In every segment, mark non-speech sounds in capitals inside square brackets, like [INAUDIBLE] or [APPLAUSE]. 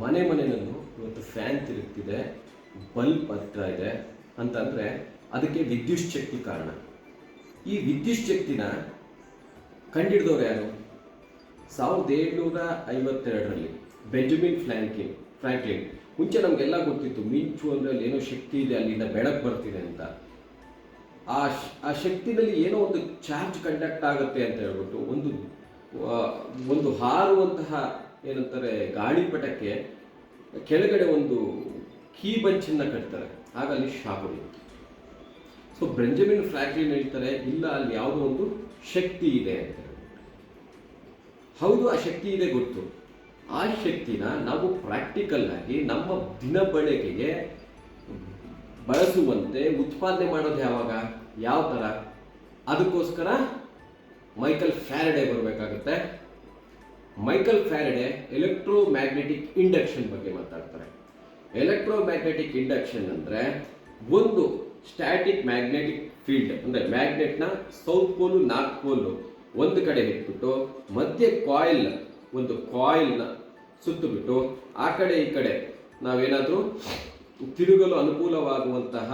ಮನೆ ಮನೆಯಲ್ಲೂ ಇವತ್ತು ಫ್ಯಾನ್ ತಿರುಗ್ತಿದೆ ಬಲ್ಬ್ ಬರ್ತಾ ಇದೆ ಅಂತಂದರೆ ಅದಕ್ಕೆ ವಿದ್ಯುತ್ ಶಕ್ತಿ ಕಾರಣ. ಈ ವಿದ್ಯುತ್ ಶಕ್ತಿನ ಕಂಡಿಡಿದವ್ರು ಯಾರು? ಸಾವಿರದ ಏಳ್ನೂರ ಐವತ್ತೆರಡರಲ್ಲಿ ಬೆಂಜಮಿನ್ ಫ್ಲಾಂಕಿನ್ ಫ್ರಾಂಕ್ಲಿನ್. ಮುಂಚೆ ನಮಗೆಲ್ಲ ಗೊತ್ತಿತ್ತು, ಮಿಂಚು ಅಂದರೆ ಏನೋ ಶಕ್ತಿ ಇದೆ, ಅಲ್ಲಿಂದ ಬೆಳಕು ಬರ್ತಿದೆ ಅಂತ. ಆ ಆ ಶಕ್ತಿನಲ್ಲಿ ಏನೋ ಒಂದು ಚಾರ್ಜ್ ಕಂಡಕ್ಟ್ ಆಗುತ್ತೆ ಅಂತ ಹೇಳ್ಬಿಟ್ಟು ಒಂದು ಒಂದು ಹಾರುವಂತಹ ಏನಂತಾರೆ, ಗಾಳಿಪಟಕ್ಕೆ ಕೆಳಗಡೆ ಒಂದು ಕೀ ಬಂಚನ್ನ ಕಟ್ತಾರೆ ಆಗ ಅಲ್ಲಿ ಶಾಕ್ ಹೊಡೆಯುತ್ತೆ ಸೊ ಬ್ರೆಂಜಮಿನ್ ಫ್ರಾಂಕ್ಲಿನ್ ಹೇಳ್ತಾರೆ, ಇಲ್ಲ, ಅಲ್ಲಿ ಯಾವುದೋ ಒಂದು ಶಕ್ತಿ ಇದೆ ಅಂತ. ಹೌದು, ಆ ಶಕ್ತಿ ಇದೆ ಗೊತ್ತು. ಆ ಶಕ್ತಿನ ನಾವು ಪ್ರಾಕ್ಟಿಕಲ್ ಆಗಿ ನಮ್ಮ ದಿನ ಬಳಕೆಗೆ ಬಳಸುವಂತೆ ಉತ್ಪಾದನೆ ಮಾಡೋದು ಯಾವಾಗ? ಯಾವ ಥರ ಅದಕ್ಕೋಸ್ಕರ ಮೈಕಲ್ ಫ್ಯಾರಡೆ ಬರಬೇಕಾಗುತ್ತೆ. Michael Faraday electro magnetic induction ಬಗ್ಗೆ ಮಾತಾಡ್ತಾರೆ. ಎಲೆಕ್ಟ್ರೋ ಮ್ಯಾಗ್ನೆಟಿಕ್ ಇಂಡಕ್ಷನ್ ಅಂದರೆ ಒಂದು ಸ್ಟ್ಯಾಟಿಕ್ ಮ್ಯಾಗ್ನೆಟಿಕ್ ಫೀಲ್ಡ್, ಅಂದರೆ ಮ್ಯಾಗ್ನೆಟ್ನ ಸೌತ್ ಪೋಲು, ನಾರ್ತ್ ಪೋಲು ಒಂದು ಕಡೆ ಇಟ್ಬಿಟ್ಟು, ಮಧ್ಯೆ ಕಾಯಿಲ್, ಒಂದು ಕಾಯಿಲ್ನ ಸುತ್ತಬಿಟ್ಟು, ಆ ಕಡೆ ಈ ಕಡೆ ನಾವೇನಾದರೂ ತಿರುಗಲು ಅನುಕೂಲವಾಗುವಂತಹ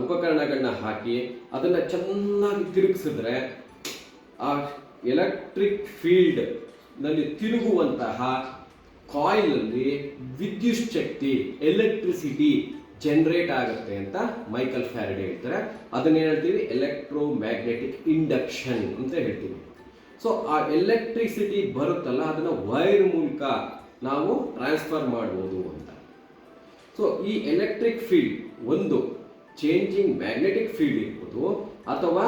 ಉಪಕರಣಗಳನ್ನ ಹಾಕಿ ಅದನ್ನು ಚೆನ್ನಾಗಿ ತಿರುಗಿಸಿದ್ರೆ ಆ ಎಲೆಕ್ಟ್ರಿಕ್ ಫೀಲ್ಡ್ ನಲ್ಲಿ ತಿರುಗುವಂತಹ ಕಾಯಿಲಲ್ಲಿ ವಿದ್ಯುತ್ ಶಕ್ತಿ ಎಲೆಕ್ಟ್ರಿಸಿಟಿ ಜನರೇಟ್ ಆಗುತ್ತೆ ಅಂತ ಮೈಕಲ್ ಫ್ಯಾರಡೆ ಹೇಳ್ತಾರೆ. ಅದನ್ನ ಹೇಳ್ತೀವಿ? ಎಲೆಕ್ಟ್ರೋ ಮ್ಯಾಗ್ನೆಟಿಕ್ ಇಂಡಕ್ಷನ್ ಅಂತ ಹೇಳ್ತೀವಿ. ಸೊ ಆ ಎಲೆಕ್ಟ್ರಿಸಿಟಿ ಬರುತ್ತಲ್ಲ, ಅದನ್ನ ವೈರ್ ಮೂಲಕ ನಾವು ಟ್ರಾನ್ಸ್ಫರ್ ಮಾಡ್ಬೋದು ಅಂತ. ಸೊ ಈ ಎಲೆಕ್ಟ್ರಿಕ್ ಫೀಲ್ಡ್ ಒಂದು ಚೇಂಜಿಂಗ್ ಮ್ಯಾಗ್ನೆಟಿಕ್ ಫೀಲ್ಡ್ ಇರ್ಬೋದು, ಅಥವಾ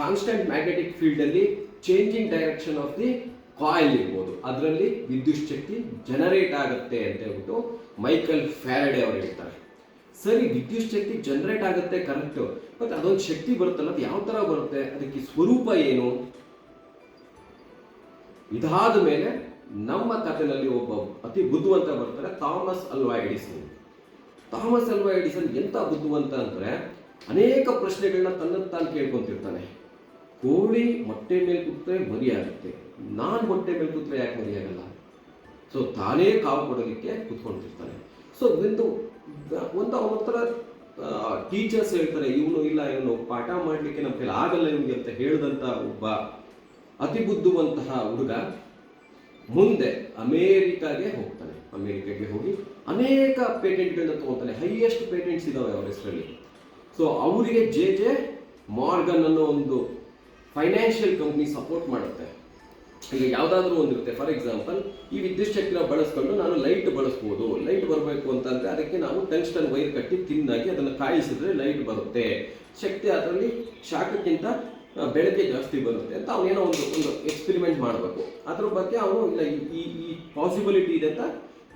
ಕಾನ್ಸ್ಟೆಂಟ್ ಮ್ಯಾಗ್ನೆಟಿಕ್ ಫೀಲ್ಡ್ ಅಲ್ಲಿ changing direction of the coil ಇರ್ಬೋದು. ಅದರಲ್ಲಿ ವಿದ್ಯುತ್ ಶಕ್ತಿ ಜನರೇಟ್ ಆಗುತ್ತೆ ಅಂತ ಹೇಳ್ಬಿಟ್ಟು ಮೈಕಲ್ ಫ್ಯಾರಡೆ ಅವರು ಹೇಳ್ತಾರೆ. ಸರಿ, ವಿದ್ಯುತ್ ಶಕ್ತಿ ಜನರೇಟ್ ಆಗುತ್ತೆ ಕರೆಕ್ಟ್ ಮತ್ತೆ ಅದೊಂದು ಶಕ್ತಿ ಬರುತ್ತಲ್ಲ, ಅದು ಯಾವ ತರ ಬರುತ್ತೆ? ಅದಕ್ಕೆ ಸ್ವರೂಪ ಏನು? ಇದಾದ ಮೇಲೆ ನಮ್ಮ ಕಥೆನಲ್ಲಿ ಒಬ್ಬ ಅತಿ ಬುದ್ಧಿವಂತ ಬರ್ತಾರೆ, Thomas Alva Edison. Thomas Alva Edison ಎಂತ ಬುದ್ಧಿವಂತ ಅಂದ್ರೆ ಅನೇಕ ಪ್ರಶ್ನೆಗಳನ್ನ ತನ್ನ ತಾನು ಕೇಳ್ಕೊಂತಿರ್ತಾನೆ. ಕೋಳಿ ಮೊಟ್ಟೆ ಮೇಲೆ ಕೂತ್ರೆ ಮರಿ ಆಗುತ್ತೆ ನಾನು ಮೊಟ್ಟೆ ಮೇಲೆ ಕೂತ್ರೆ ಯಾಕೆ ಮರಿ ಆಗಲ್ಲ ಸೊ ತಾನೇ ಕಾವು ಕೊಡೋದಕ್ಕೆ ಕೂತ್ಕೊಂಡಿರ್ತಾನೆ. ಸೊ ಒಂದು ಒಂದು ಅವನ ಟೀಚರ್ಸ್ ಹೇಳ್ತಾರೆ, ಇವನು ಇಲ್ಲ, ಇವನು ಪಾಠ ಮಾಡಲಿಕ್ಕೆ ನಮ್ಮ ಕೈಲಿ ಆಗಲ್ಲ ಇವನಿಗೆ ಅಂತ ಹೇಳಿದಂಥ ಒಬ್ಬ ಅತಿ ಬುದ್ಧಿವಂತಹ ಹುಡುಗ ಮುಂದೆ ಅಮೇರಿಕಾಗೆ ಹೋಗ್ತಾನೆ. ಅಮೇರಿಕಾಗೆ ಹೋಗಿ ಅನೇಕ ಪೇಟೆಂಟ್ಗಳನ್ನ ತಗೋತಾನೆ. ಹೈಯೆಸ್ಟ್ ಪೇಟೆಂಟ್ಸ್ ಇದಾವೆ ಅವರ ಹೆಸರಲ್ಲಿ. ಸೊ ಅವರಿಗೆ ಜೆ ಜೆ ಮಾರ್ಗನ್ ಅನ್ನೋ ಒಂದು ಫೈನಾನ್ಷಿಯಲ್ ಕಂಪ್ನಿ ಸಪೋರ್ಟ್ ಮಾಡುತ್ತೆ. ಈಗ ಯಾವುದಾದ್ರೂ ಒಂದಿರುತ್ತೆ ಫಾರ್ ಎಕ್ಸಾಂಪಲ್ ಈ ವಿದ್ಯುತ್ ಶಕ್ತಿನ ಬಳಸ್ಕೊಂಡು ನಾನು ಲೈಟ್ ಬಳಸ್ಬೋದು. ಲೈಟ್ ಬರಬೇಕು ಅಂತಂದ್ರೆ ಅದಕ್ಕೆ ನಾವು ಟಂಗ್ಸ್ಟನ್ ವೈರ್ ಕಟ್ಟಿ ತಿಂದಾಗಿ ಅದನ್ನು ಕಾಯಿಸಿದ್ರೆ ಲೈಟ್ ಬರುತ್ತೆ. ಶಕ್ತಿ ಅದರಲ್ಲಿ ಶಾಖಕ್ಕಿಂತ ಬೆಳಗ್ಗೆ ಜಾಸ್ತಿ ಬರುತ್ತೆ ಅಂತ ಅವನೇನೋ ಒಂದು ಒಂದು ಎಕ್ಸ್ಪೆರಿಮೆಂಟ್ ಮಾಡಬೇಕು. ಅದ್ರ ಬಗ್ಗೆ ಅವನು ಈ ಈ ಪಾಸಿಬಿಲಿಟಿ ಇದೆ ಅಂತ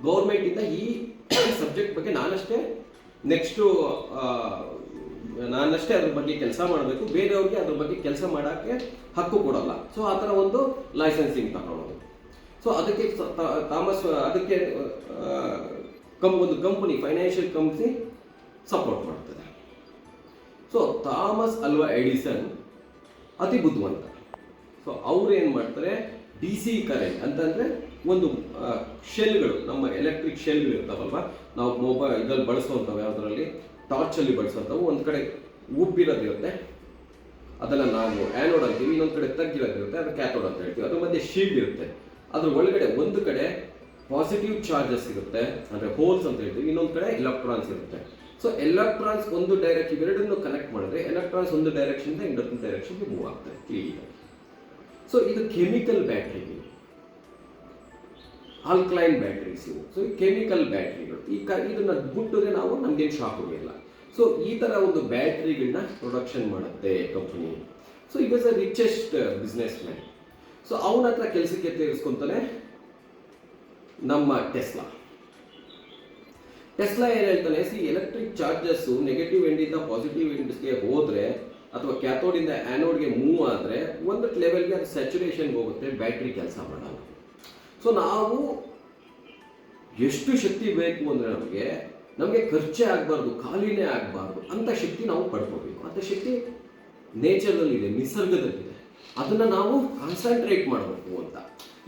ಗೌರ್ಮೆಂಟಿಂದ ಈ [COUGHS] ಸಬ್ಜೆಕ್ಟ್ ಬಗ್ಗೆ ನಾನಷ್ಟೇ ನೆಕ್ಸ್ಟು ನಾನಷ್ಟೇ ಅದ್ರ ಬಗ್ಗೆ ಕೆಲಸ ಮಾಡಬೇಕು, ಬೇರೆಯವ್ರಿಗೆ ಅದ್ರ ಬಗ್ಗೆ ಕೆಲಸ ಮಾಡೋಕ್ಕೆ ಹಕ್ಕು ಕೊಡಲ್ಲ. ಸೊ ಆ ಥರ ಒಂದು ಲೈಸೆನ್ಸಿಂಗ್ ತಗೊಳ್ಳೋದು. ಸೊ ಅದಕ್ಕೆ ತಾಮಸ್, ಅದಕ್ಕೆ ಕಂ, ಒಂದು ಕಂಪನಿ ಫೈನಾನ್ಷಿಯಲ್ ಕಂಪ್ನಿ ಸಪೋರ್ಟ್ ಮಾಡ್ತದೆ. So Thomas Alva Edison? ಅತಿ ಬುದ್ಧಿವಂತ. ಸೊ ಅವ್ರು ಏನು ಮಾಡ್ತಾರೆ? ಡಿ ಸಿ ಕರೆಂಟ್ ಅಂತಂದರೆ ಒಂದು ಶೆಲ್ಗಳು, ನಮ್ಮ ಎಲೆಕ್ಟ್ರಿಕ್ ಶೆಲ್ಗಳು ಇರ್ತಾವಲ್ವ? ನಾವು ಮೊಬೈಲ್ ಇದ್ರಲ್ಲಿ ಬಳಸುವಂಥವು ಯಾವುದರಲ್ಲಿ? ಟಾರ್ಚಲ್ಲಿ ಬಳಸುವಂಥವು. ಒಂದು ಕಡೆ ಉಬ್ಬಿರೋದಿರುತ್ತೆ ಅದನ್ನು ನಾವು ಆ್ಯನೋಡ್ ಅಂತೀವಿ ಇನ್ನೊಂದು ಕಡೆ ತಗ್ಗಿರೋದಿರುತ್ತೆ ಅದು ಕ್ಯಾಥೋಡ್ ಅಂತ ಹೇಳ್ತೀವಿ. ಅದ್ರ ಮಧ್ಯೆ ಶೀಲ್ಡ್ ಇರುತ್ತೆ. ಅದ್ರ ಒಳಗಡೆ ಒಂದು ಕಡೆ ಪಾಸಿಟಿವ್ ಚಾರ್ಜಸ್ ಇರುತ್ತೆ. ಅಂದರೆ ಹೋಲ್ಸ್ ಅಂತ ಹೇಳ್ತೀವಿ. ಇನ್ನೊಂದು ಕಡೆ ಎಲೆಕ್ಟ್ರಾನ್ಸ್ ಇರುತ್ತೆ. ಸೊ ಎಲೆಕ್ಟ್ರಾನ್ಸ್ ಒಂದು ಡೈರೆಕ್ಷನ್ ಇವೆರಡನ್ನು ಕನೆಕ್ಟ್ ಮಾಡಿದ್ರೆ ಎಲೆಕ್ಟ್ರಾನ್ಸ್ ಒಂದು ಡೈರೆಕ್ಷನ್ ಇನ್ನೊಂದು ಡೈರೆಕ್ಷನ್ಗೆ ಮೂವ್ ಆಗ್ತದೆ. ಕ್ಲೀನ್ ಸೊ ಇದು ಕೆಮಿಕಲ್ ಬ್ಯಾಟ್ರಿ ಆಲ್ಕ್ಲೈನ್ ಬ್ಯಾಟ್ರೀಸ್ ಇವು. ಸೊ ಕೆಮಿಕಲ್ ಬ್ಯಾಟ್ರಿಗಳು ಈ ಕ, ಇದನ್ನು ಮುಟ್ಟಿದ್ರೆ ನಾವು ನಮ್ಗೇನು ಶಾಕ್ ಹೋಗಿಲ್ಲ ಸೊ ಈ ಥರ ಒಂದು ಬ್ಯಾಟ್ರಿಗಳನ್ನ ಪ್ರೊಡಕ್ಷನ್ ಮಾಡುತ್ತೆ ಕಂಪನಿ ಸೊ ಈ was a richest business man so ಅವನ ಹತ್ರ ಕೆಲಸಕ್ಕೆ ಸೇರಿಸ್ಕೊಂತಾನೆ ನಮ್ಮ ಟೆಸ್ಲಾ ಟೆಸ್ಲಾ ಏನು ಹೇಳ್ತಾನೆ ಸಿ ಎಲೆಕ್ಟ್ರಿಕ್ ಚಾರ್ಜಸ್ಸು ನೆಗೆಟಿವ್ ಎಂಡಿಂದ ಪಾಸಿಟಿವ್ ಎಂಡ್ಸ್ಗೆ ಹೋದರೆ ಅಥವಾ ಕ್ಯಾಥೋಡಿಂದ ಆ್ಯನೋಡ್ಗೆ ಮೂವ್ ಆದರೆ ಒಂದು ಲೆವೆಲ್ಗೆ ಅದು ಸ್ಯಾಚುರೇಷನ್ಗೆ ಹೋಗುತ್ತೆ ಬ್ಯಾಟ್ರಿ ಕೆಲಸ ಮಾಡಲ್ಲ. ಸೊ ನಾವು ಎಷ್ಟು ಶಕ್ತಿ ಬೇಕು ಅಂದರೆ ನಮಗೆ ನಮಗೆ ಖರ್ಚೇ ಆಗಬಾರ್ದು, ಖಾಲಿನೇ ಆಗಬಾರ್ದು ಅಂತ ಶಕ್ತಿ ನಾವು ಪಡ್ಕೋಬೇಕು. ಅಂತ ಶಕ್ತಿ ನೇಚರ್ನಲ್ಲಿದೆ, ನಿಸರ್ಗದಲ್ಲಿದೆ. ಅದನ್ನು ನಾವು ಕಾನ್ಸಂಟ್ರೇಟ್ ಮಾಡಬೇಕು ಅಂತ.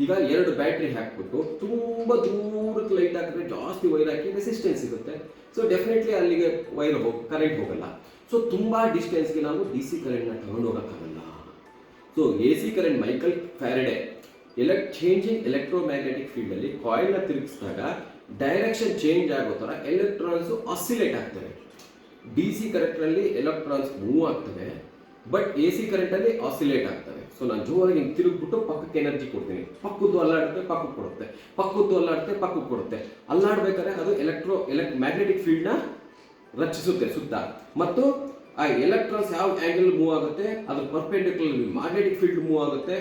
ಈಗ ಎರಡು ಬ್ಯಾಟ್ರಿ ಹಾಕ್ಬಿಟ್ಟು ತುಂಬ ದೂರಕ್ಕೆ ಲೈಟ್ ಹಾಕಿದ್ರೆ ಜಾಸ್ತಿ ವೈರ್ ಹಾಕಿ ರೆಸಿಸ್ಟೆನ್ಸ್ ಸಿಗುತ್ತೆ ಸೊ ಡೆಫಿನೆಟ್ಲಿ ಅಲ್ಲಿಗೆ ವೈರ್ ಹೋಗ ಕರೆಂಟ್ ಹೋಗಲ್ಲ. ಸೊ ತುಂಬ ಡಿಸ್ಟೆನ್ಸ್ಗೆ ನಾವು ಡಿ ಸಿ ಕರೆಂಟ್ನ ತಗೊಂಡು ಹೋಗೋಕ್ಕಾಗಲ್ಲ. So A C current Michael Faraday ಎಲೆಕ್ changing electromagnetic ಫೀಲ್ಡಲ್ಲಿ ಕಾಯಿಲ್ನ ತಿರುಗಿಸಿದಾಗ ಡೈರೆಕ್ಷನ್ ಚೇಂಜ್ ಆಗೋ ಥರ ಎಲೆಕ್ಟ್ರಾನ್ಸ್ ಆಸಿಲೇಟ್ ಆಗ್ತವೆ. ಡಿ ಸಿ ಕರೆಂಟ್ನಲ್ಲಿ ಎಲೆಕ್ಟ್ರಾನ್ಸ್ ಮೂವ್ ಆಗ್ತವೆ ಬಟ್ ಎ ಸಿ ಕರೆಂಟಲ್ಲಿ ಆಸಿಲೇಟ್ ಆಗ್ತವೆ. ಸೊ ನಾನು ಜೋರಾಗಿ ಹಿಂಗೆ ತಿರುಗ್ಬಿಟ್ಟು ಪಕ್ಕಕ್ಕೆ ಎನರ್ಜಿ ಕೊಡ್ತೀನಿ. ಪಕ್ಕದ್ದು ಅಲ್ಲಾಡುತ್ತೆ, ಪಕ್ಕಕ್ಕೆ ಕೊಡುತ್ತೆ. ಪಕ್ಕದ್ದು ಅಲ್ಲಾಡುತ್ತೆ, ಪಕ್ಕಕ್ಕೆ ಕೊಡುತ್ತೆ. ಅಲ್ಲಾಡ್ಬೇಕಾದ್ರೆ ಅದು ಎಲೆಕ್ಟ್ರೋ ಎಲೆಕ್ಟ್ ಮ್ಯಾಗ್ನೆಟಿಕ್ ಫೀಲ್ಡ್ನ ರಚಿಸುತ್ತೆ ಸುತ್ತ. ಮತ್ತು ಆ ಎಲೆಕ್ಟ್ರಾನ್ಸ್ ಯಾವ ಆಂಗಲ್ ಮೂವ್ ಆಗುತ್ತೆ? ಅದು ಪರ್ಪೆಂಡಿಕ್ಯುಲರ್ ಮ್ಯಾಗ್ನೆಟಿಕ್ ಫೀಲ್ಡ್ ಮೂವ್ ಆಗುತ್ತೆ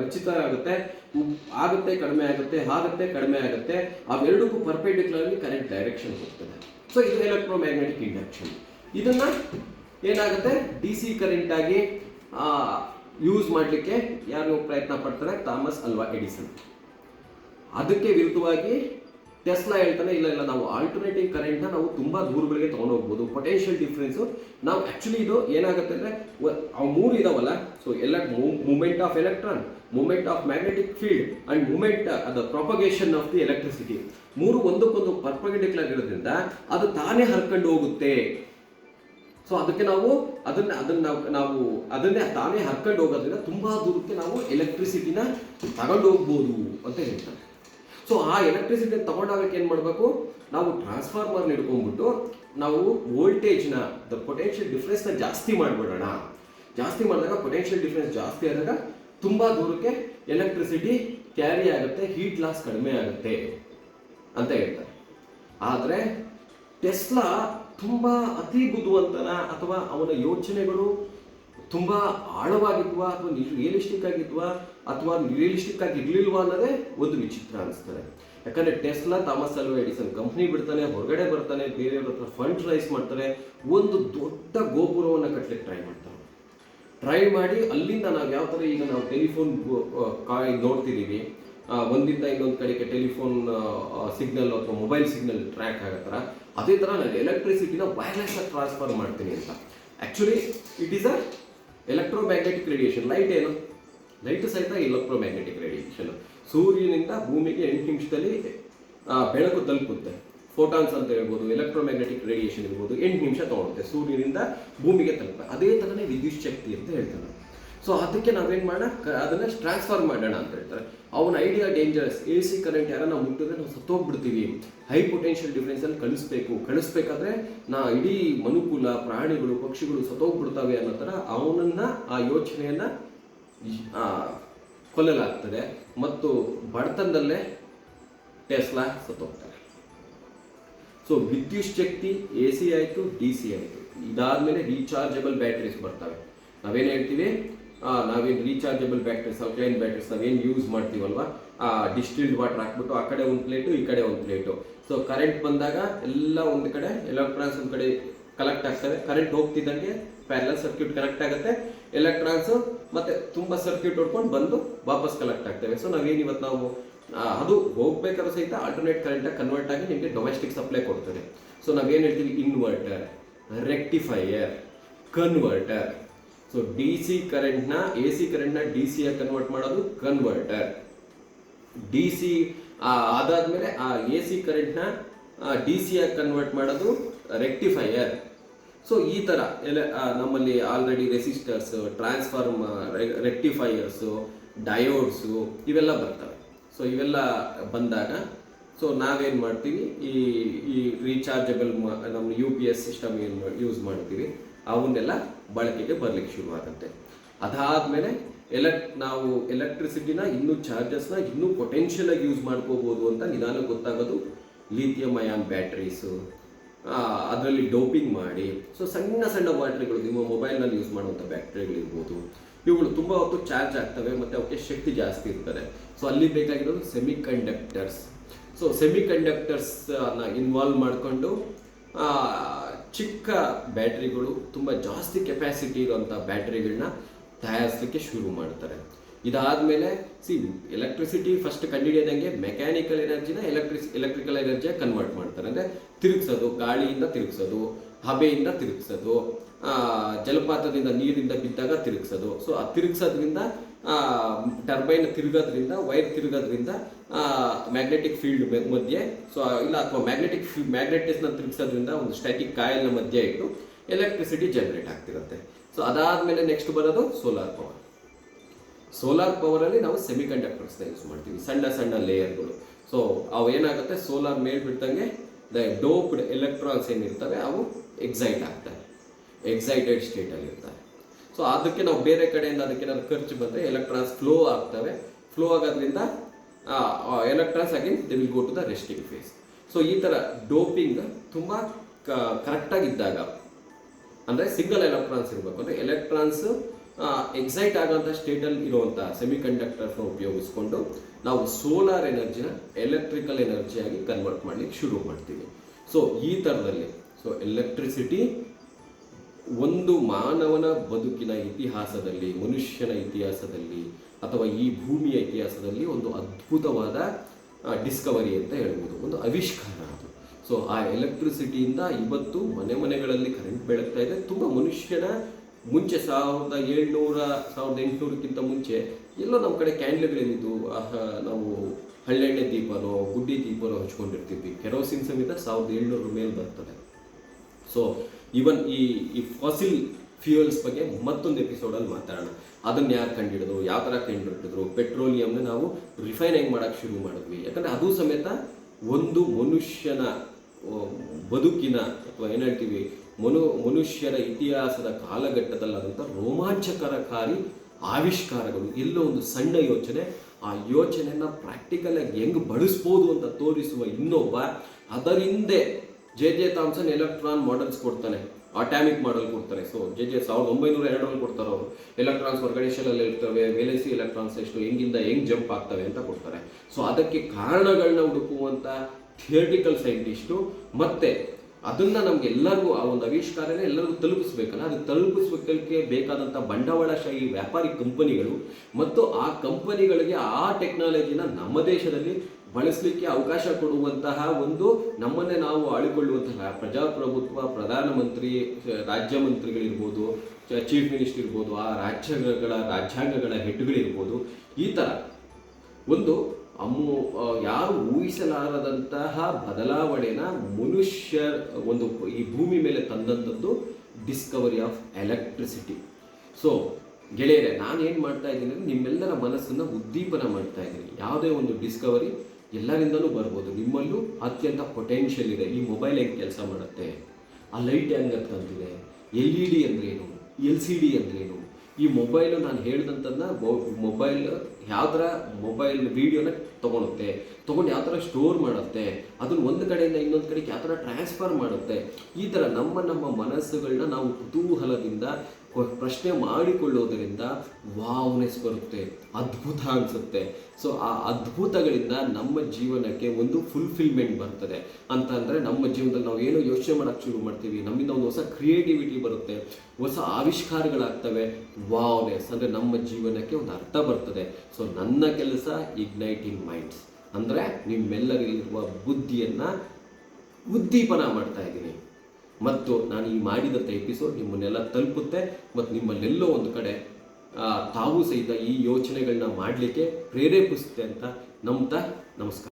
ರಚಿತ ಆಗುತ್ತೆ ಆಗುತ್ತೆ, ಕಡಿಮೆ ಆಗುತ್ತೆ ಆಗುತ್ತೆ ಕಡಿಮೆ ಆಗುತ್ತೆ, ಅವೆರಡಕ್ಕೂ ಪರ್ಪೆಂಡಿಕ್ಯುಲರ್ಲಿ ಕರೆಂಟ್ ಡೈರೆಕ್ಷನ್ ಹೋಗ್ತದೆ. ಸೊ ಇದು ಎಲೆಕ್ಟ್ರೋ ಮ್ಯಾಗ್ನೆಟಿಕ್ ಇಂಡಕ್ಷನ್ ಇದನ್ನ ಏನಾಗುತ್ತೆ? ಡಿ ಸಿ ಕರೆಂಟ್ ಆಗಿ ಯೂಸ್ ಮಾಡಲಿಕ್ಕೆ ಯಾರು ಪ್ರಯತ್ನ ಪಡ್ತಾರೆ? Thomas Alva Edison. ಅದಕ್ಕೆ ವಿರುದ್ಧವಾಗಿ ಟೆಸ್ಲಾ ಹೇಳ್ತಾನೆ, ಇಲ್ಲ ಇಲ್ಲ, ನಾವು ಆಲ್ಟರ್ನೇಟಿವ್ ಕರೆಂಟ್ನ ನಾವು ತುಂಬಾ ದೂರಗಳಿಗೆ ತಗೊಂಡು ಹೋಗ್ಬೋದು. ಪೊಟೆನ್ಷಿಯಲ್ ಡಿಫ್ರೆನ್ಸು ನಾವು ಆಕ್ಚುಲಿ ಇದು ಏನಾಗುತ್ತೆ ಅಂದ್ರೆ ಅವು ಮೂರು ಇದಾವಲ್ಲ ಸೊ ಎಲ್ಲ movement of electron movement of magnetic field and movement ಅದ ಪ್ರೊಪಗೇಷನ್ ಆಫ್ ದಿ ಎಲೆಕ್ಟ್ರಿಸಿಟಿ ಮೂರು ಒಂದಕ್ಕೊಂದು ಪರ್ಪಗೆಟಿಕ್ ಆಗಿರೋದ್ರಿಂದ ಅದು ತಾನೇ ಹರ್ಕೊಂಡು ಹೋಗುತ್ತೆ. ಸೊ ಅದಕ್ಕೆ ನಾವು ಅದನ್ನ ಅದನ್ನ ನಾವು ಅದನ್ನೇ ತಾನೇ ಹರ್ಕೊಂಡು ಹೋಗೋದ್ರಿಂದ ತುಂಬಾ ದೂರಕ್ಕೆ ನಾವು ಎಲೆಕ್ಟ್ರಿಸಿಟಿನ ತಗೊಂಡು ಹೋಗ್ಬೋದು ಅಂತ ಹೇಳ್ತಾರೆ. ಸೊ ಆ ಎಲೆಕ್ಟ್ರಿಸಿಟಿ ತಗೊಂಡಾಗಕ್ಕೆ ಏನು ಮಾಡಬೇಕು? ನಾವು ಟ್ರಾನ್ಸ್ಫಾರ್ಮರ್ ಹಿಡ್ಕೊಂಡ್ಬಿಟ್ಟು ನಾವು ವೋಲ್ಟೇಜ್ನ ದ ಪೊಟೆನ್ಷಿಯಲ್ ಡಿಫ್ರೆನ್ಸ್ನ ಜಾಸ್ತಿ ಮಾಡಿಬಿಡೋಣ. ಜಾಸ್ತಿ ಮಾಡಿದಾಗ ಪೊಟೆನ್ಷಿಯಲ್ ಡಿಫ್ರೆನ್ಸ್ ಜಾಸ್ತಿ ಆದಾಗ ತುಂಬಾ ದೂರಕ್ಕೆ ಎಲೆಕ್ಟ್ರಿಸಿಟಿ ಕ್ಯಾರಿ ಆಗುತ್ತೆ ಹೀಟ್ ಲಾಸ್ ಕಡಿಮೆ ಆಗುತ್ತೆ ಅಂತ ಹೇಳ್ತಾರೆ. ಆದರೆ ಟೆಸ್ಲಾ ತುಂಬಾ ಅತಿ ಬುದ್ಧಿವಂತನ ಅಥವಾ ಅವನ ಯೋಚನೆಗಳು ತುಂಬಾ ಆಳವಾಗಿದ್ವಾ ಅಥವಾ ರಿಯಲಿಸ್ಟಿಕ್ ಆಗಿದ್ವಾ ಅಥವಾ ರಿಯಲಿಸ್ಟಿಕ್ ಆಗಿ ಇರ್ಲಿಲ್ವಾ ಅನ್ನೋದೇ ಒಂದು ವಿಚಿತ್ರ ಅನಿಸ್ತದೆ. ಯಾಕಂದ್ರೆ Tesla Thomas Alva Edison company ಬಿಡ್ತಾನೆ, ಹೊರಗಡೆ ಬರ್ತಾನೆ, ಬೇರೆಯವ್ರ ಹತ್ರ ಫಂಡ್ ರೈಸ್ ಮಾಡ್ತಾರೆ, ಒಂದು ದೊಡ್ಡ ಗೋಪುರವನ್ನು ಕಟ್ಟಲಿಕ್ಕೆ ಟ್ರೈ ಮಾಡ್ತಾರೆ. ಟ್ರೈ ಮಾಡಿ ಅಲ್ಲಿಂದ ನಾವು ಯಾವ ಥರ ಈಗ ನಾವು ಟೆಲಿಫೋನ್ ಕಾಯ್ ನೋಡ್ತಿದ್ದೀವಿ ಒಂದಿಂದ ಇನ್ನೊಂದು ಕಡೆಗೆ ಟೆಲಿಫೋನ್ ಸಿಗ್ನಲ್ ಅಥವಾ ಮೊಬೈಲ್ ಸಿಗ್ನಲ್ ಟ್ರ್ಯಾಕ್ ಆಗತ್ತರ ಅದೇ ಥರ ನಾನು ಎಲೆಕ್ಟ್ರಿಸಿಟಿನ ವೈರ್ಲೆಸ್ ಆಗಿ ಟ್ರಾನ್ಸ್ಫರ್ ಮಾಡ್ತೀನಿ ಅಂತ. Actually it is a electromagnetic radiation light ಏನು? ಲೈಟ್ ಸಹಿತ ಎಲೆಕ್ಟ್ರೋಮ್ಯಾಗ್ನೆಟಿಕ್ ರೇಡಿಯೇಷನ್ ಸೂರ್ಯನಿಂದ ಭೂಮಿಗೆ ಎಂಟು ನಿಮಿಷದಲ್ಲಿ ಬೆಳಕು ತಲುಪುತ್ತೆ. ಫೋಟಾನ್ಸ್ ಅಂತ ಹೇಳ್ಬೋದು ಎಲೆಕ್ಟ್ರೋಮ್ಯಾಗ್ನೆಟಿಕ್ ರೇಡಿಯೇಷನ್ ಇರ್ಬೋದು, ಎಂಟು ನಿಮಿಷ ತಗೊಳುತ್ತೆ ಸೂರ್ಯನಿಂದ ಭೂಮಿಗೆ ತಲುಪುತ್ತೆ. ಅದೇ ಥರನೇ ವಿದ್ಯುತ್ ಶಕ್ತಿ ಅಂತ ಹೇಳ್ತಾನೆ ಸೊ ಅದಕ್ಕೆ ನಾವೇನು ಮಾಡೋಣ? ಅದನ್ನ ಟ್ರಾನ್ಸ್ಫರ್ ಮಾಡೋಣ ಅಂತ ಹೇಳ್ತಾರೆ. ಅವನ idea dangerous A C current ಯಾರನ್ನ ಮುಟ್ಟಿದ್ರೆ ನಾವು ಸತ್ತೋಗ್ಬಿಡ್ತೀವಿ. ಹೈ ಪೊಟೆನ್ಷಿಯಲ್ ಡಿಫ್ರೆನ್ಸಲ್ಲಿ ಕಳಿಸ್ಬೇಕು. ಕಳಿಸ್ಬೇಕಾದ್ರೆ ನಾ ಇಡೀ ಮನುಕುಲ, ಪ್ರಾಣಿಗಳು, ಪಕ್ಷಿಗಳು ಸತ್ತೋಗ್ಬಿಡ್ತವೆ ಅನ್ನೋ ಥರ ಅವನನ್ನ, ಆ ಯೋಚನೆಯನ್ನು ಕೊಲ್ಲಲಾಗ್ತದೆ. ಮತ್ತು ಬಡತನದಲ್ಲೇ ಟೆಸ್ಲಾ ಸತ್ತೋಗ್ತಾರೆ. ಸೊ ವಿದ್ಯುತ್ ಶಕ್ತಿ ಎ ಸಿ ಆಯಿತು ಡಿ ಸಿ ಆಯಿತು. ಇದಾದಮೇಲೆ ರೀಚಾರ್ಜಬಲ್ ಬ್ಯಾಟ್ರೀಸ್ ಬರ್ತವೆ. ನಾವೇನು ಹೇಳ್ತೀವಿ? ನಾವೇನು ರೀಚಾರ್ಜಬಲ್ ಬ್ಯಾಟ್ರೀಸ್ ಕ್ಲೈನ್ ಬ್ಯಾಟ್ರೀಸ್ ನಾವೇನು ಯೂಸ್ ಮಾಡ್ತೀವಲ್ವ? ಆ ಡಿಸ್ಟಿಲ್ಡ್ ವಾಟರ್ ಹಾಕ್ಬಿಟ್ಟು ಆ ಕಡೆ ಒಂದು ಪ್ಲೇಟು ಈ ಕಡೆ ಒಂದು ಪ್ಲೇಟು ಸೊ ಕರೆಂಟ್ ಬಂದಾಗ ಎಲ್ಲ ಒಂದು ಕಡೆ ಎಲೆಕ್ಟ್ರಾನ್ಸ್ ಒಂದು ಕಡೆ ಕಲೆಕ್ಟ್ ಆಗ್ತವೆ. ಕರೆಂಟ್ ಹೋಗ್ತಿದ್ದಂಗೆ ಪ್ಯಾರಲಲ್ ಸರ್ಕ್ಯೂಟ್ ಕನೆಕ್ಟ್ ಆಗುತ್ತೆ. ಎಲೆಕ್ಟ್ರಾನ್ಸ್ ಮತ್ತೆ ತುಂಬಾ ಸರ್ಕ್ಯೂಟ್ ಹೊಡ್ಕೊಂಡು ಬಂದು ವಾಪಸ್ ಕಲೆಕ್ಟ್ ಆಗ್ತವೆ. ಸೊ ನಾವೇನು ಇವತ್ತು ನಾವು ಅದು ಹೋಗ್ಬೇಕಾದ್ರೂ ಸಹಿತ ಆಲ್ಟರ್ನೇಟ್ ಕರೆಂಟ್ ಕನ್ವರ್ಟ್ ಆಗಿ ನಿಮಗೆ ಡೊಮೆಸ್ಟಿಕ್ ಸಪ್ಲೈ ಕೊಡ್ತದೆ. ಸೊ ನಾವೇನು ಹೇಳ್ತೀವಿ? Inverter rectifier converter so D C ಕರೆಂಟ್ನ ಎ ಸಿ ಕರೆಂಟ್ನ ಡಿ ಸಿ ಕನ್ವರ್ಟ್ ಮಾಡೋದು ಕನ್ವರ್ಟರ್ ಡಿ ಸಿ ಅದಾದ್ಮೇಲೆ ಆ ಎ ಸಿ ಕರೆಂಟ್ನ ಡಿ ಸಿ ಆಗಿ ಕನ್ವರ್ಟ್ ಮಾಡೋದು ರೆಕ್ಟಿಫೈಯರ್ ಸೊ ಈ ಥರ ಎಲ್ಲ ನಮ್ಮಲ್ಲಿ already resistors transform rectifiers diodes ಇವೆಲ್ಲ ಬರ್ತವೆ. ಸೊ ಇವೆಲ್ಲ ಬಂದಾಗ ಸೊ ನಾವೇನು ಮಾಡ್ತೀವಿ? ಈ ಈ ರೀಚಾರ್ಜಬಲ್ ನಮ್ಮ ಯು ಪಿ ಎಸ್ ಸಿಸ್ಟಮ್ ಏನು ಯೂಸ್ ಮಾಡ್ತೀವಿ? ಅವನ್ನೆಲ್ಲ ಬಳಕೆಗೆ ಬರ್ಲಿಕ್ಕೆ ಶುರುವಾಗುತ್ತೆ ಅದಾದಮೇಲೆ ಎಲೆಕ್ಟ್ ಎಲೆಕ್ ನಾವು ಎಲೆಕ್ಟ್ರಿಸಿಟಿನ ಇನ್ನೂ ಚಾರ್ಜಸ್ನ ಇನ್ನೂ ಪೊಟೆನ್ಷಿಯಲ್ ಆಗಿ ಯೂಸ್ ಮಾಡ್ಕೋಬಹುದು ಅಂತ ನಿಧಾನ ಗೊತ್ತಾಗೋದು ಲಿಥಿಯಂ ಅಯಾನ್ ಬ್ಯಾಟ್ರೀಸು ಅದರಲ್ಲಿ ಡೋಪಿಂಗ್ ಮಾಡಿ. ಸೊ ಸಣ್ಣ ಸಣ್ಣ ಬ್ಯಾಟ್ರಿಗಳು ನಿಮ್ಮ ಮೊಬೈಲ್ನಲ್ಲಿ ಯೂಸ್ ಮಾಡುವಂಥ ಬ್ಯಾಟ್ರಿಗಳಿರ್ಬೋದು ಇವುಗಳು ತುಂಬ ಹೊತ್ತು ಚಾರ್ಜ್ ಆಗ್ತವೆ ಮತ್ತು ಅವಕ್ಕೆ ಶಕ್ತಿ ಜಾಸ್ತಿ ಇರ್ತದೆ. ಸೊ ಅಲ್ಲಿ ಬೇಕಾಗಿರೋದು ಸೆಮಿ ಕಂಡಕ್ಟರ್ಸ್ ಸೊ ಸೆಮಿ ಕಂಡಕ್ಟರ್ಸ್ನ ಇನ್ವಾಲ್ವ್ ಮಾಡಿಕೊಂಡು ಚಿಕ್ಕ ಬ್ಯಾಟ್ರಿಗಳು, ತುಂಬ ಜಾಸ್ತಿ ಕೆಪಾಸಿಟಿ ಇರುವಂಥ ಬ್ಯಾಟ್ರಿಗಳನ್ನ ತಯಾರಿಸಲಿಕ್ಕೆ ಶುರು ಮಾಡ್ತಾರೆ. ಇದಾದ್ಮೇಲೆ ಸಿ ಎಲೆಕ್ಟ್ರಿಸಿಟಿ ಫಸ್ಟ್ ಕಂಡುಹಿಡಿಯೋದಂಗೆ ಮೆಕ್ಯಾನಿಕಲ್ ಎನರ್ಜಿನ ಎಲೆಕ್ಟ್ರಿಸ್ ಎಲೆಕ್ಟ್ರಿಕಲ್ ಎನರ್ಜಿಯಾಗಿ ಕನ್ವರ್ಟ್ ಮಾಡ್ತಾರೆ. ಅಂದರೆ ತಿರುಗಿಸೋದು, ಗಾಳಿಯಿಂದ ತಿರುಗಿಸೋದು ಹಬೆಯಿಂದ ತಿರುಗಿಸೋದು ಜಲಪಾತದಿಂದ ನೀರಿಂದ ಬಿದ್ದಾಗ ತಿರುಗಿಸೋದು. ಸೊ ಆ ತಿರುಗಿಸೋದ್ರಿಂದ ಟರ್ಬೈನ್ ತಿರುಗೋದ್ರಿಂದ, ವೈರ್ ತಿರುಗೋದ್ರಿಂದ ಮ್ಯಾಗ್ನೆಟಿಕ್ ಫೀಲ್ಡ್ ಮಧ್ಯೆ ಸೊ ಇಲ್ಲ ಅಥವಾ ಮ್ಯಾಗ್ನೆಟಿಕ್ ಮ್ಯಾಗ್ನೆಟಿಸ್ನ ತಿರುಗಿಸೋದ್ರಿಂದ ಒಂದು ಸ್ಟ್ಯಾಟಿಕ್ ಕಾಯಿಲ್ನ ಮಧ್ಯೆ ಇಟ್ಟು ಎಲೆಕ್ಟ್ರಿಸಿಟಿ ಜನರೇಟ್ ಆಗ್ತಿರುತ್ತೆ. ಸೊ ಅದಾದಮೇಲೆ ನೆಕ್ಸ್ಟ್ ಬರೋದು ಸೋಲಾರ್ ಪವರ್ ಸೋಲಾರ್ ಪವರಲ್ಲಿ ನಾವು ಸೆಮಿ ಕಂಡಕ್ಟರ್ಸ್ನ ಯೂಸ್ ಮಾಡ್ತೀವಿ. ಸಣ್ಣ ಸಣ್ಣ ಲೇಯರ್ಗಳು ಸೊ ಅವು ಏನಾಗುತ್ತೆ? ಸೋಲಾರ್ ಮೇಲ್ ಬಿಟ್ಟಂಗೆ ದ ಡೋಪ್ಡ್ ಎಲೆಕ್ಟ್ರಾನ್ಸ್ ಏನಿರ್ತವೆ, ಅವು ಎಕ್ಸೈಟ್ ಆಗ್ತಾರೆ. ಎಕ್ಸೈಟೆಡ್ ಸ್ಟೇಟಲ್ಲಿ ಇರ್ತಾರೆ. ಸೊ ಅದಕ್ಕೆ ನಾವು ಬೇರೆ ಕಡೆಯಿಂದ ಅದಕ್ಕೆ ನಾವು ಖರ್ಚು ಬಂದರೆ ಎಲೆಕ್ಟ್ರಾನ್ಸ್ ಫ್ಲೋ ಆಗ್ತವೆ. ಫ್ಲೋ ಆಗೋದ್ರಿಂದ electrons again they will go to the resting phase so ಈ ಥರ ಡೋಪಿಂಗ್ ತುಂಬ ಕರೆಕ್ಟಾಗಿದ್ದಾಗ ಅಂದರೆ ಸಿಂಗಲ್ ಎಲೆಕ್ಟ್ರಾನ್ಸ್ ಇರಬೇಕು. ಅಂದರೆ ಎಲೆಕ್ಟ್ರಾನ್ಸ್ ಎಕ್ಸೈಟ್ ಆಗೋಂಥ ಸ್ಟೇಟಲ್ಲಿ ಇರುವಂಥ ಸೆಮಿ ಕಂಡಕ್ಟರ್ನ ಉಪಯೋಗಿಸ್ಕೊಂಡು ನಾವು ಸೋಲಾರ್ ಎನರ್ಜಿನ ಎಲೆಕ್ಟ್ರಿಕಲ್ ಎನರ್ಜಿಯಾಗಿ ಕನ್ವರ್ಟ್ ಮಾಡಲಿಕ್ಕೆ ಶುರು ಮಾಡ್ತೀವಿ. ಸೊ ಈ ಥರದಲ್ಲಿ ಸೊ ಎಲೆಕ್ಟ್ರಿಸಿಟಿ ಒಂದು ಮಾನವನ ಬದುಕಿನ ಇತಿಹಾಸದಲ್ಲಿ, ಮನುಷ್ಯನ ಇತಿಹಾಸದಲ್ಲಿ, ಅಥವಾ ಈ ಭೂಮಿಯ ಇತಿಹಾಸದಲ್ಲಿ ಒಂದು ಅದ್ಭುತವಾದ ಡಿಸ್ಕವರಿ ಅಂತ ಹೇಳ್ಬೋದು. ಒಂದು ಆವಿಷ್ಕಾರ ಅದು. ಸೊ ಆ ಎಲೆಕ್ಟ್ರಿಸಿಟಿಯಿಂದ ಇವತ್ತು ಮನೆ ಮನೆಗಳಲ್ಲಿ ಕರೆಂಟ್ ಬೆಳಗ್ತಾ ಇದೆ. ತುಂಬ ಮನುಷ್ಯನ ಮುಂಚೆ ಸಾವಿರದ ಏಳ್ನೂರ, ಸಾವಿರದ ಎಂಟುನೂರಕ್ಕಿಂತ ಮುಂಚೆ ಎಲ್ಲೋ ನಮ್ಮ ಕಡೆ ಕ್ಯಾಂಡ್ಲ್ಗಳಿದ್ದು ನಾವು ಹಳ್ಳೆಣ್ಣೆ ದೀಪನೋ, ಗುಡ್ಡಿ ದೀಪನೋ ಹಚ್ಕೊಂಡಿರ್ತಿದ್ವಿ. ಕೆರೋಸಿನ್ ಸಮೇತ ಸಾವಿರದ ಏಳ್ನೂರ ಮೇಲೆ ಬರ್ತದೆ. ಸೊ ಈವನ್ ಈ ಈ ಫಾಸಿಲ್ ಫ್ಯೂಯಲ್ಸ್ ಬಗ್ಗೆ ಮತ್ತೊಂದು ಎಪಿಸೋಡಲ್ಲಿ ಮಾತಾಡೋಣ. ಅದನ್ನ ಯಾರು ಕಂಡಿಡಿದ್ರು ಯಾವ ಥರ ಕಂಡುಹಿಡಿದ್ರು, ಪೆಟ್ರೋಲಿಯಂನ ನಾವು ರಿಫೈನ್ ಹೆಂಗ್ ಮಾಡೋಕ್ಕೆ ಶುರು ಮಾಡಿದ್ವಿ. ಯಾಕಂದ್ರೆ ಅದು ಸಮೇತ ಒಂದು ಮನುಷ್ಯನ ಬದುಕಿನ ಅಥವಾ ಏನು ಹೇಳ್ತೀವಿ, ಮನು, ಮನುಷ್ಯರ ಇತಿಹಾಸದ ಕಾಲಘಟ್ಟದಲ್ಲಾದಂಥ ರೋಮಾಂಚಕರಕಾರಿ ಆವಿಷ್ಕಾರಗಳು. ಎಲ್ಲೋ ಒಂದು ಸಣ್ಣ ಯೋಚನೆ. ಆ ಯೋಚನೆಯನ್ನು ಪ್ರಾಕ್ಟಿಕಲ್ ಆಗಿ ಹೆಂಗ್ ಬಳಸ್ಬೋದು ಅಂತ ತೋರಿಸುವ ಇನ್ನೊಬ್ಬ ಅದರಿಂದೆ J J Thomson electron models ಕೊಡ್ತಾನೆ. ಅಟಾಮಿಕ್ ಮಾಡೆಲ್ ಕೊಡ್ತಾರೆ. ಸೊ ಜೆ ಜೆ ಸಾವಿರದ ಒಂಬೈನೂರ ಎರಡರಲ್ಲಿ ಕೊಡ್ತಾರೆ ಅವರು. ಎಲೆಕ್ಟ್ರಾನ್ಸ್ ಹೊರಗಡೆ ಶೆಲ್ಲಲ್ಲಿ ಇರ್ತವೆ ವೇಲೆನ್ಸಿ ಎಲೆಕ್ಟ್ರಾನ್ಸ್ ಎಷ್ಟು, ಹೆಂಗಿಂದ ಹೆಂಗ್ ಜಂಪ್ ಆಗ್ತವೆ ಅಂತ ಕೊಡ್ತಾರೆ. ಸೊ ಅದಕ್ಕೆ ಕಾರಣಗಳನ್ನ ಹುಡುಕುವಂತ ಥಿಯರಿಟಿಕಲ್ ಸೈಂಟಿಸ್ಟು ಮತ್ತೆ ಅದನ್ನ ನಮ್ಗೆ ಎಲ್ಲರಿಗೂ ಆ ಒಂದು ಆವಿಷ್ಕಾರನೇ ಎಲ್ಲರಿಗೂ ತಲುಪಿಸ್ಬೇಕಲ್ಲ, ಅದು ತಲುಪಿಸ್ಬೇಕಕ್ಕೆ ಬೇಕಾದಂಥ ಬಂಡವಾಳಶಾಹಿ ವ್ಯಾಪಾರಿ ಕಂಪನಿಗಳು ಮತ್ತು ಆ ಕಂಪನಿಗಳಿಗೆ ಆ ಟೆಕ್ನಾಲಜಿನ ನಮ್ಮ ದೇಶದಲ್ಲಿ ಬಳಸಲಿಕ್ಕೆ ಅವಕಾಶ ಕೊಡುವಂತಹ ಒಂದು ನಮ್ಮನ್ನೇ ನಾವು ಆಳಿಕೊಳ್ಳುವಂತಹ ಪ್ರಜಾಪ್ರಭುತ್ವ, ಪ್ರಧಾನಮಂತ್ರಿ ರಾಜ್ಯ ಮಂತ್ರಿಗಳಿರ್ಬೋದು ಚೀಫ್ ಮಿನಿಸ್ಟರ್ ಇರ್ಬೋದು, ಆ ರಾಜ್ಯಗಳ, ರಾಜ್ಯಾಂಗಗಳ ಹೆಡ್ಗಳಿರ್ಬೋದು, ಈ ಥರ ಒಂದು ಅಮ್ಮು ಯಾರು ಊಹಿಸಲಾರದಂತಹ ಬದಲಾವಣೆನ ಮನುಷ್ಯ, ಒಂದು ಈ ಭೂಮಿ ಮೇಲೆ ತಂದಂಥದ್ದು ಡಿಸ್ಕವರಿ ಆಫ್ ಎಲೆಕ್ಟ್ರಿಸಿಟಿ ಸೊ ಗೆಳೆಯರೆ ನಾನು ಏನು ಮಾಡ್ತಾ ಇದ್ದೀನಿ ಅಂದರೆ ನಿಮ್ಮೆಲ್ಲರ ಮನಸ್ಸನ್ನು ಉದ್ದೀಪನ ಮಾಡ್ತಾ ಇದ್ದೀನಿ. ಯಾವುದೇ ಒಂದು ಡಿಸ್ಕವರಿ ಎಲ್ಲರಿಂದಲೂ ಬರ್ಬೋದು. ನಿಮ್ಮಲ್ಲೂ ಅತ್ಯಂತ ಪೊಟೆನ್ಷಿಯಲ್ ಇದೆ. ಈ ಮೊಬೈಲ್ ಹೆಂಗೆ ಕೆಲಸ ಮಾಡುತ್ತೆ? ಆ ಲೈಟ್ ಹೆಂಗೆ ಅಂತಂತಿದೆ ಎಲ್ ಇ ಡಿ ಅಂದ್ರೇನು? ಎಲ್ ಸಿ ಡಿ ಅಂದ್ರೇನು? ಈ ಮೊಬೈಲು ನಾನು ಹೇಳ್ದಂಥದ್ದನ್ನ ಮೊಬೈಲ್ ಯಾವ ಮೊಬೈಲ್ ವೀಡಿಯೋನ ತೊಗೊಳುತ್ತೆ. ತೊಗೊಂಡು ಯಾವ ಥರ ಸ್ಟೋರ್ ಮಾಡುತ್ತೆ. ಅದನ್ನ ಒಂದು ಕಡೆಯಿಂದ ಇನ್ನೊಂದು ಕಡೆಗೆ ಯಾವ ಥರ ಟ್ರಾನ್ಸ್ಫರ್ ಮಾಡುತ್ತೆ. ಈ ಥರ ನಮ್ಮ ನಮ್ಮ ಮನಸ್ಸುಗಳನ್ನ ನಾವು ಕುತೂಹಲದಿಂದ ಪ್ರಶ್ನೆ ಮಾಡಿಕೊಳ್ಳೋದರಿಂದ ವಾವ್ನೆಸ್ ಬರುತ್ತೆ ಅದ್ಭುತ ಅನಿಸುತ್ತೆ. ಸೊ ಆ ಅದ್ಭುತಗಳಿಂದ ನಮ್ಮ ಜೀವನಕ್ಕೆ ಒಂದು ಫುಲ್ಫಿಲ್ಮೆಂಟ್ ಬರ್ತದೆ. ಅಂತ ಅಂದರೆ ನಮ್ಮ ಜೀವನದಲ್ಲಿ ನಾವು ಏನೋ ಯೋಚನೆ ಮಾಡೋಕ್ಕೆ ಶುರು ಮಾಡ್ತೀವಿ, ನಮ್ಮಿಂದ ಒಂದು ಹೊಸ ಕ್ರಿಯೇಟಿವಿಟಿ ಬರುತ್ತೆ, ಹೊಸ ಆವಿಷ್ಕಾರಗಳಾಗ್ತವೆ ವಾವ್ನೆಸ್ ಅಂದರೆ ನಮ್ಮ ಜೀವನಕ್ಕೆ ಒಂದು ಅರ್ಥ ಬರ್ತದೆ. ಸೊ ನನ್ನ ಕೆಲಸ ಇಗ್ನೈಟಿಂಗ್ ಮೈಂಡ್ಸ್ ಅಂದರೆ ನಿಮ್ಮೆಲ್ಲರಿಗಿರುವ ಬುದ್ಧಿಯನ್ನು ಉದ್ದೀಪನ ಮಾಡ್ತಾ ಇದ್ದೀನಿ. ಮತ್ತು ನಾನು ಈ ಮಾಡಿದಂಥ ಎಪಿಸೋಡ್ ನಿಮ್ಮನ್ನೆಲ್ಲ ತಲುಪುತ್ತೆ ಮತ್ತು ನಿಮ್ಮಲ್ಲೆಲ್ಲೋ ಒಂದು ಕಡೆ ತಾವು ಸಹಿತ ಈ ಯೋಚನೆಗಳನ್ನ ಮಾಡಲಿಕ್ಕೆ ಪ್ರೇರೇಪಿಸುತ್ತೆ ಅಂತ ನಂಬ್ತಾ ನಮಸ್ಕಾರ.